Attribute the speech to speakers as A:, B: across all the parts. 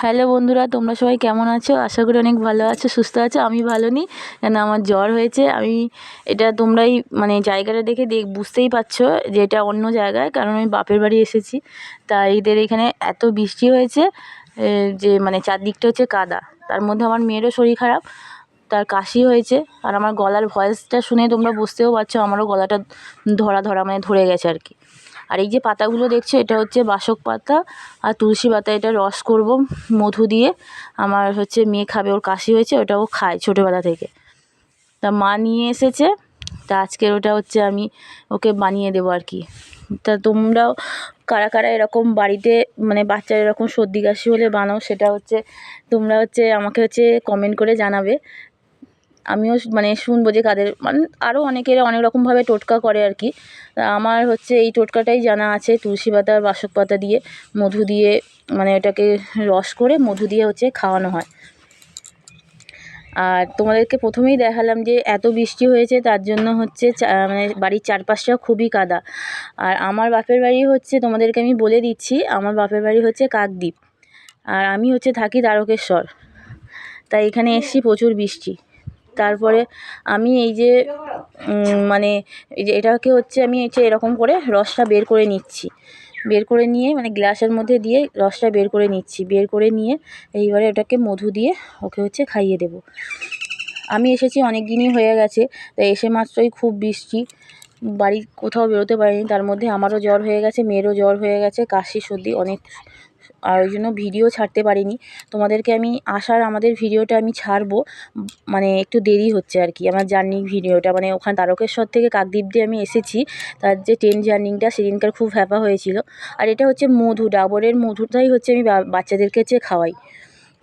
A: Hello বন্ধুরা, তোমরা সবাই কেমন আছো? আশা করি অনেক ভালো আছো, সুস্থ আছো। আমি ভালো নেই কেন আমার জ্বর হয়েছে। আমি এটা তোমরাই মানে জায়গাটা দেখে দেখ, বুঝতেই পারছ যে এটা অন্য জায়গায়, কারণ আমি বাপের বাড়ি এসেছি। তা এদের এখানে এত বৃষ্টি হয়েছে যে মানে চারদিকটা হচ্ছে কাদা। তার মধ্যে আমার মেয়েরও শরীর খারাপ, তার কাশি হয়েছে, আর আমার গলার ভয়েসটা শুনে তোমরা বুঝতেও পারছ, আমারও গলাটা ধরা ধরা মানে ধরে গেছে আর কি। আর এই যে পাতাগুলো দেখছ, এটা হচ্ছে বাসক পাতা আর তুলসী পাতা, এটা রস করব মধু দিয়ে। আমার হচ্ছে মেয়ে খাবে, ওর কাশি হয়েছে, ওটা ও খায় ছোটোবেলা থেকে। তা মা নিয়ে এসেছে, তা আজকের ওটা হচ্ছে আমি ওকে বানিয়ে দেবো আর কি। তা তোমরাও কারা কারা এরকম বাড়িতে মানে বাচ্চার এরকম সর্দি কাশি হলে বানাও, সেটা হচ্ছে তোমরা হচ্ছে আমাকে হচ্ছে কমেন্ট করে জানাবে। আমিও মানে শুনব যে কাদের মানে আরও অনেকের অনেক রকমভাবে টোটকা করে আর কি। আমার হচ্ছে এই টোটকাটাই জানা আছে তুলসী পাতা আর বাসক পাতা দিয়ে, মধু দিয়ে মানে ওটাকে রস করে মধু দিয়ে হচ্ছে খাওয়ানো হয়। আর তোমাদেরকে প্রথমেই দেখালাম যে এত বৃষ্টি হয়েছে তার জন্য হচ্ছে মানে বাড়ির চারপাশটা খুবই কাদা। আর আমার বাপের বাড়ি হচ্ছে, তোমাদেরকে আমি বলে দিচ্ছি, আমার বাপের বাড়ি হচ্ছে কাকদ্বীপ। আর আমি হচ্ছে থাকি তারকেশ্বর। তাই এখানে এসছি প্রচুর বৃষ্টি। তারপরে আমি এই যে মানে এই যে এটাকে হচ্ছে আমি হচ্ছে এরকম করে রসটা বের করে নিচ্ছি। বের করে নিয়ে মানে গ্লাসের মধ্যে দিয়ে রসটা বের করে নিচ্ছি। বের করে নিয়ে এইবারে ওটাকে মধু দিয়ে ওকে হচ্ছে খাইয়ে দেবো। আমি এসেছি অনেক দিনই হয়ে গেছে তাই এসে মাত্রই খুব বৃষ্টি। বাড়ি কোথাও বেরোতে পারিনি, তার মধ্যে আমারও জ্বর হয়ে গেছে, মেয়েরও জ্বর হয়ে গেছে, কাশি সর্দি অনেক আর ওই জন্য ভিডিও ছাড়তে পারিনি। তোমাদেরকে আমি আসার আমাদের ভিডিওটা আমি ছাড়বো। মানে একটু দেরি হচ্ছে আর কি, আমার জার্নি ভিডিওটা। মানে ওখানে তারকেশ্বর থেকে কাকদ্বীপ দিয়ে আমি এসেছি। তার যে ট্রেন জার্নিটা সেদিনকার খুব হ্যাপা হয়েছিল। আর এটা হচ্ছে মধু, ডাবরের মধুটাই হচ্ছে আমি বাচ্চাদেরকে হচ্ছে খাওয়াই।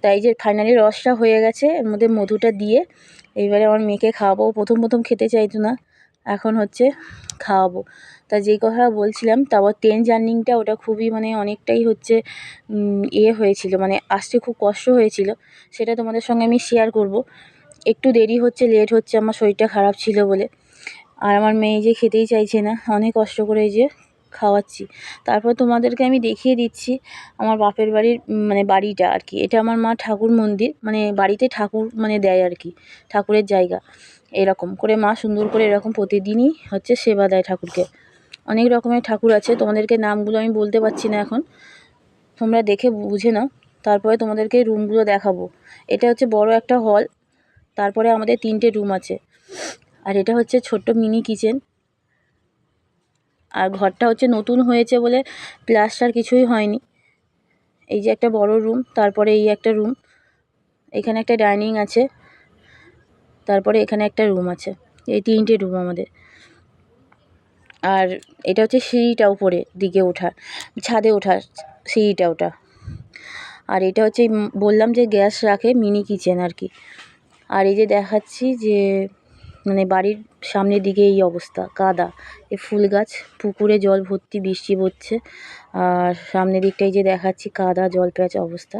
A: তাই যে ফাইনালি রসটা হয়ে গেছে, এর মধ্যে মধুটা দিয়ে এইবারে আমার মেয়েকে খাওয়াবো। প্রথম প্রথম খেতে চাইতো না। এখন হচ্ছে খাওয়াবো। তা যেই কথা বলছিলাম, তারপর ট্রেন জার্নিংটা ওটা খুবই মানে অনেকটাই হচ্ছে ইয়ে হয়েছিল মানে আসতে খুব কষ্ট হয়েছিল। সেটা তোমাদের সঙ্গে আমি শেয়ার করব। একটু দেরি হচ্ছে লেট হচ্ছে, আমার শরীরটা খারাপ ছিল বলে। আর আমার মেয়ে যে খেতেই চাইছে না, অনেক কষ্ট করে যে খাওয়াচ্ছি। তারপর তোমাদেরকে আমি দেখিয়ে দিচ্ছি আমার বাপের বাড়ির মানে বাড়িটা আর কি। এটা আমার মা ঠাকুর মন্দির মানে বাড়িতে ঠাকুর মানে দেয় আর কি, ঠাকুরের জায়গা। এরকম করে মা সুন্দর করে এরকম প্রতিদিনই হচ্ছে সেবা দেয় ঠাকুরকে। অনেক রকমের ঠাকুর আছে, তোমাদেরকে নামগুলো আমি বলতে পারছি না এখন। তোমরা দেখে বুঝে নাও, তারপরে তোমাদেরকে রুমগুলো দেখাবো। এটা হচ্ছে বড় একটা হল তারপরে আমাদের তিনটে রুম আছে। আর এটা হচ্ছে ছোট্ট মিনি কিচেন আর ঘরটা হচ্ছে নতুন হয়েছে বলে প্লাস্টার কিছুই হয়নি। এই যে একটা বড় রুম তারপরে এই একটা রুম এখানে একটা ডাইনিং আছে। তারপরে এখানে একটা রুম আছে। এই তিনটে রুম আমাদের। আর এটা হচ্ছে সিঁড়িটা উপরে দিকে ওঠার, ছাদে ওঠার সিঁড়িটা ওটা। আর এটা হচ্ছে বললাম যে গ্যাস রাখে মিনি কিচেন আর কি। আর এই যে দেখাচ্ছি যে মানে বাড়ির সামনের দিকে এই অবস্থা, কাদা। এ ফুল গাছ, পুকুরে জল ভর্তি, বৃষ্টি পড়ছে। আর সামনের দিকটাই যে দেখাচ্ছি কাদা, জল প্যাচ অবস্থা।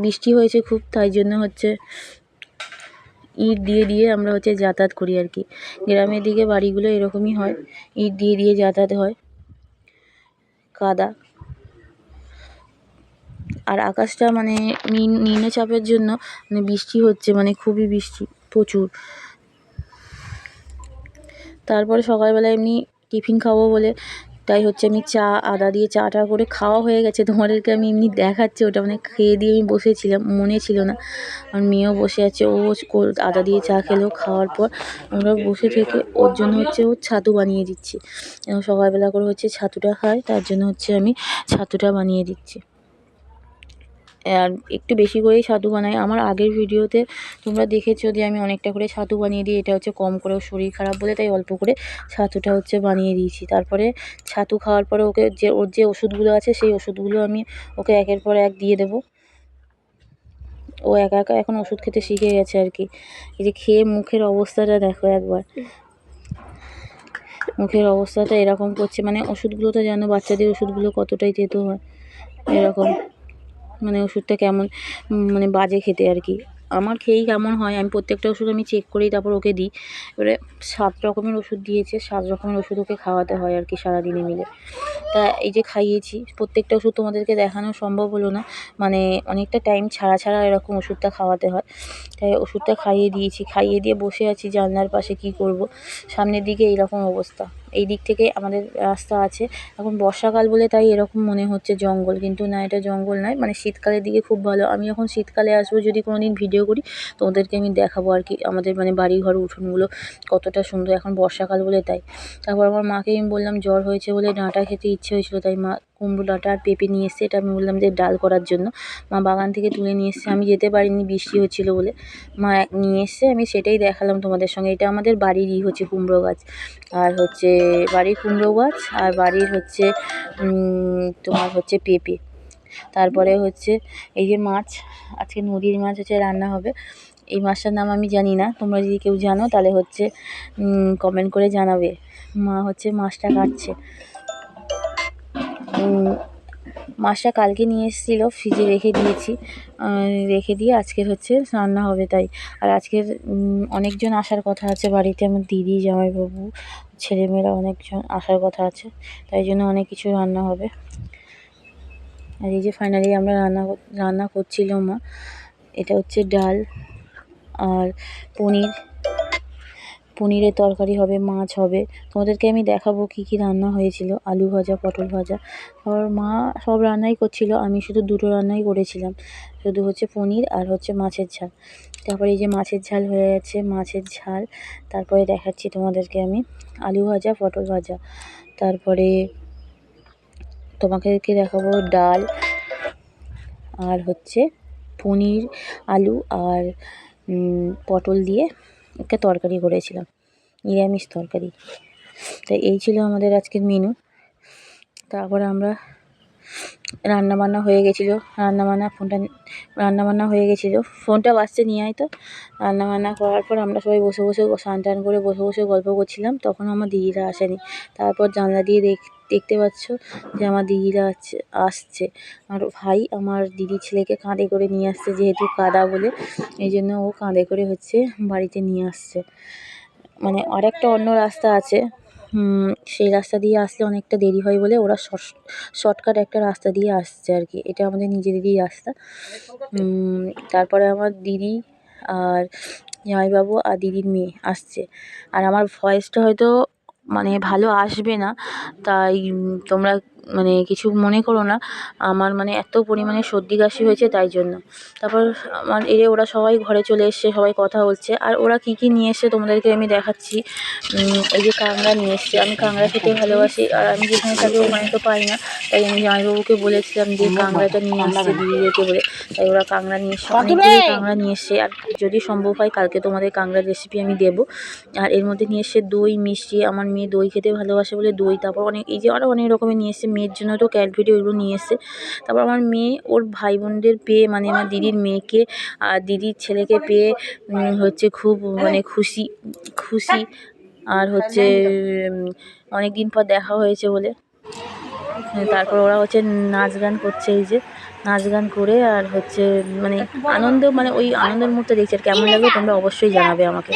A: বৃষ্টি হয়েছে খুব, তাই জন্য হচ্ছে ইট দিয়ে দিয়ে আমরা হচ্ছে যাতায়াত করি আর কি। গ্রামের দিকে বাড়িগুলো এরকমই হয়, ইট দিয়ে দিয়ে যাতায়াত হয়। কাদা। আর আকাশটা মানে নিম্ন- নিম্নচাপের জন্য মানে বৃষ্টি হচ্ছে মানে খুবই বৃষ্টি, প্রচুর। তারপরে সকালবেলা এমনি টিফিন খাব বলে তাই হচ্ছে আমি চা, আদা দিয়ে চাটা করে খাওয়া হয়ে গেছে। তোমাদেরকে আমি এমনি দেখাচ্ছি, ওটা মানে খেয়ে দিয়ে আমি বসেছিলাম, মনে ছিল না। আমার মেয়েও বসে আছে, ও আদা দিয়ে চা খেলো খাওয়ার পর আমরা বসে থেকে ওর জন্য হচ্ছে ও ছাতু বানিয়ে দিচ্ছি। সকালবেলা করে হচ্ছে ছাতুটা খায়, তার জন্য হচ্ছে আমি ছাতুটা বানিয়ে দিচ্ছি। আর একটু বেশি করেই ছাতু বানাই। আমার আগের ভিডিওতে তোমরা দেখেছ যে আমি অনেকটা করে ছাতু বানিয়ে দিই, এটা হচ্ছে কম করে ওর শরীর খারাপ বলে, তাই অল্প করে ছাতুটা হচ্ছে বানিয়ে দিয়েছি। তারপরে ছাতু খাওয়ার পরে ওকে যে, ওর যে ওষুধগুলো আছে, সেই ওষুধগুলো আমি ওকে একের পর এক দিয়ে দেবো। ও একা একা এখন ওষুধ খেতে শিখে গেছে আর কি। এই যে খেয়ে মুখের অবস্থাটা দেখো একবার। মুখের অবস্থাটা এরকম করছে মানে ওষুধগুলো তো জানো, বাচ্চাদের ওষুধগুলো কতটাই তেতো হয়, এরকম। মানে ওষুধটা কেমন মানে বাজে খেতে আর কি। আমার খেয়েই কেমন হয়, আমি প্রত্যেকটা ওষুধ আমি চেক করেই তারপর ওকে দিই। এবারে সাত রকমের ওষুধ দিয়েছে, সাত রকমের ওষুধ ওকে খাওয়াতে হয় আর কি সারাদিনে মিলে। তা এই যে খাইয়েছি, প্রত্যেকটা ওষুধ তোমাদেরকে দেখানো সম্ভব হলো না মানে অনেকটা টাইম ছাড়া ছাড়া এরকম ওষুধটা খাওয়াতে হয়। তাই ওষুধটা খাইয়ে দিয়েছি, খাইয়ে দিয়ে বসে আছি জানলার পাশে কি করব, সামনের দিকে এইরকম অবস্থা। এই দিক থেকে আমাদের রাস্তা আছে। এখন বর্ষাকাল বলে তাই এরকম মনে হচ্ছে জঙ্গল, কিন্তু না, এটা জঙ্গল নয়। মানে শীতকালের দিকে খুব ভালো। আমি যখন শীতকালে আসব যদি কোনো দিন ভিডিও করি তো ওদেরকে আমি দেখাবো আর কি আমাদের মানে বাড়িঘর, উঠোনগুলো কতটা সুন্দর। এখন বর্ষাকাল বলে তাই। তারপর আমার মাকে আমি বললাম, জ্বর হয়েছে বলে ডাঁটা খেতে ইচ্ছে হয়েছিল। তাই মা কুমড়ো ডাঁটা আর পেঁপে নিয়ে এসছে, এটা আমি বললাম যে ডাল করার জন্য। মা বাগান থেকে তুলে নিয়ে এসছে, আমি যেতে পারিনি, বৃষ্টি হচ্ছিল বলে। মা নিয়ে এসছে, আমি সেটাই দেখালাম তোমাদের সঙ্গে। এটা আমাদের বাড়িরই হচ্ছে কুমড়ো গাছ, আর হচ্ছে বাড়ির কুমড়ো গাছ, আর বাড়ির হচ্ছে তোমার হচ্ছে পেঁপে। তারপরে হচ্ছে এই যে মাছ, আজকে নদীর মাছ হচ্ছে রান্না হবে। এই মাছটার নাম আমি জানি না, তোমরা যদি কেউ জানো তাহলে হচ্ছে কমেন্ট করে জানাবে। মা হচ্ছে মাছটা কাটছে। মাছটা কালকে নিয়ে এসেছিল, ফ্রিজে রেখে দিয়েছি। রেখে দিয়ে আজকের হচ্ছে রান্না হবে তাই। আর আজকের অনেকজন আসার কথা আছে বাড়িতে, আমার দিদি, জামাইবাবু, ছেলেমেয়েরা অনেকজন আসার কথা আছে, তাই জন্য অনেক কিছু রান্না হবে। আর এই যে ফাইনালি আমরা রান্না রান্না করছিল মা, এটা হচ্ছে ডাল আর পনির। পনিরের তরকারি হবে, মাছ হবে। তোমাদেরকে আমি দেখাবো কী কী রান্না হয়েছিল, আলু ভাজা, পটল ভাজা। আর মা সব রান্নাই করছিল, আমি শুধু দুটো রান্নাই করেছিলাম। শুধু হচ্ছে পনির আর হচ্ছে মাছের ঝাল। তারপরে এই যে মাছের ঝাল হয়ে গেছে, মাছের ঝাল। তারপরে দেখাচ্ছি তোমাদেরকে আমি আলু ভাজা, পটল ভাজা। তারপরে তোমাদেরকে দেখাবো ডাল আর হচ্ছে পনির, আলু আর পটল দিয়ে একটা তরকারি করেছিলাম, নিরামিষ তরকারি। তো এই ছিল আমাদের আজকের মেনু তারপরে আমরা রান্নাবান্না হয়ে গেছিল। রান্নাবান্না ফোনটা, রান্নাবান্না হয়ে গেছিল। ফোনটা বাজছে নিয়ে আয় তো। রান্নাবান্না করার পর আমরা সবাই বসে বসে স্নান টান করে বসে বসে গল্প করছিলাম। তখন আমার দিদিরা আসেনি। তারপর জানলা দিয়ে দেখ দেখতে পাচ্ছ যে আমার দিদিরা আছে, আসছে। আর ভাই আমার দিদির ছেলেকে কাঁধে করে নিয়ে আসছে, যেহেতু কাদা বলে, এই জন্য ও কাঁধে করে হচ্ছে বাড়িতে নিয়ে আসছে। মানে আরেকটা অন্য রাস্তা আছে সেই রাস্তা দিয়ে আসলে অনেকটা দেরি হয় বলে ওরা শর্ট, শর্টকাট একটা রাস্তা দিয়ে আসছে আর কি। এটা আমাদের নিজেদেরই রাস্তা। তারপরে আমার দিদি আর জামাইবাবু আর দিদির মেয়ে আসছে। আর আমার ভয়েসটা হয়তো মানে ভালো আসবে না। তাই তোমরা মানে কিছু মনে করো না আমার মানে এত পরিমাণে সর্দি কাশি হয়েছে তাই জন্য। তারপর আমার এরে ওরা সবাই ঘরে চলে এসছে সবাই কথা বলছে। আর ওরা কী কী নিয়ে এসছে তোমাদেরকে আমি দেখাচ্ছি। এই যে কাঁকড়া নিয়ে এসছে। আমি কাঁকড়া খেতে ভালোবাসি আর আমি যেখানে থাকি ওখানে তো পাই না। তাই আমি জামাইবাবুকে বলেছিলাম যে কাঁকড়াটা নিয়ে আসছে দিদিদেরকে বলে। তাই ওরা কাঁকড়া নিয়ে এসছে। অনেকগুলো কাঁকড়া নিয়ে এসছে। আর যদি সম্ভব হয় কালকে তোমাদের কাঁকড়ার রেসিপি আমি দেবো। আর এর মধ্যে নিয়ে এসছে দই মিষ্টি। আমার মেয়ে দই খেতে ভালোবাসে বলে দই। তারপর অনেক এই যে আরও অনেক রকমের নিয়ে এসছে মেয়ের জন্য তো ক্যাডবেরি ওইগুলো নিয়ে এসছে। তারপর আমার মেয়ে, ওর ভাই বোনদের পেয়ে মানে আমার দিদির মেয়েকে, আর দিদির ছেলেকে পেয়ে হচ্ছে খুব মানে খুশি খুশি, আর হচ্ছে অনেক দিন পর দেখা হয়েছে বলে। তারপর ওরা হচ্ছে নাচ গান করছে এই যে, নাচ গান করে, আর হচ্ছে মানে আনন্দ মানে ওই আনন্দের মুহূর্তে দেখছে, আর কেমন লাগবে তোমরা অবশ্যই জানাবে আমাকে।